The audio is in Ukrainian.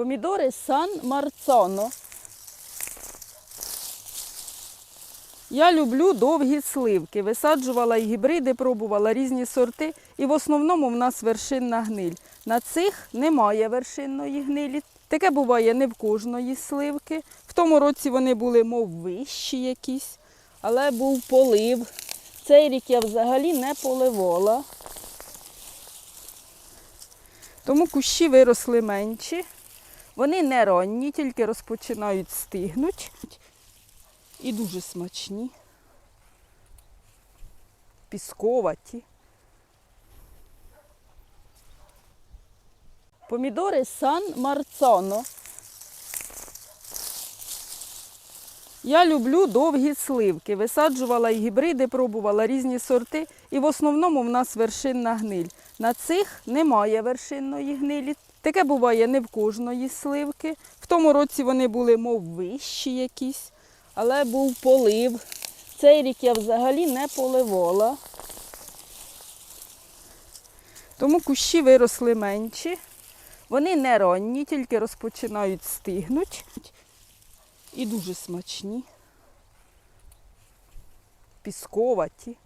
Помідори Сан Марцоно. Я люблю довгі сливки. Висаджувала і гібриди, пробувала різні сорти. І в основному в нас вершинна гниль. На цих немає вершинної гнилі. Таке буває не в кожної сливки. В тому році вони були, мов вищі якісь, але був полив. Цей рік я взагалі не поливала. Тому кущі виросли менші. Вони не ранні, тільки розпочинають стигнуть. І дуже смачні. Пісковаті. Помідори Сан Марцоно. Я люблю довгі сливки. Висаджувала і гібриди, пробувала різні сорти. І в основному в нас вершинна гниль. На цих немає вершинної гнилі. Таке буває не в кожної сливки. В тому році вони були, мов вищі якісь, але був полив. Цей рік я взагалі не поливала. Тому кущі виросли менші. Вони не ранні, тільки розпочинають стигнуть. І дуже смачні. Пісковаті.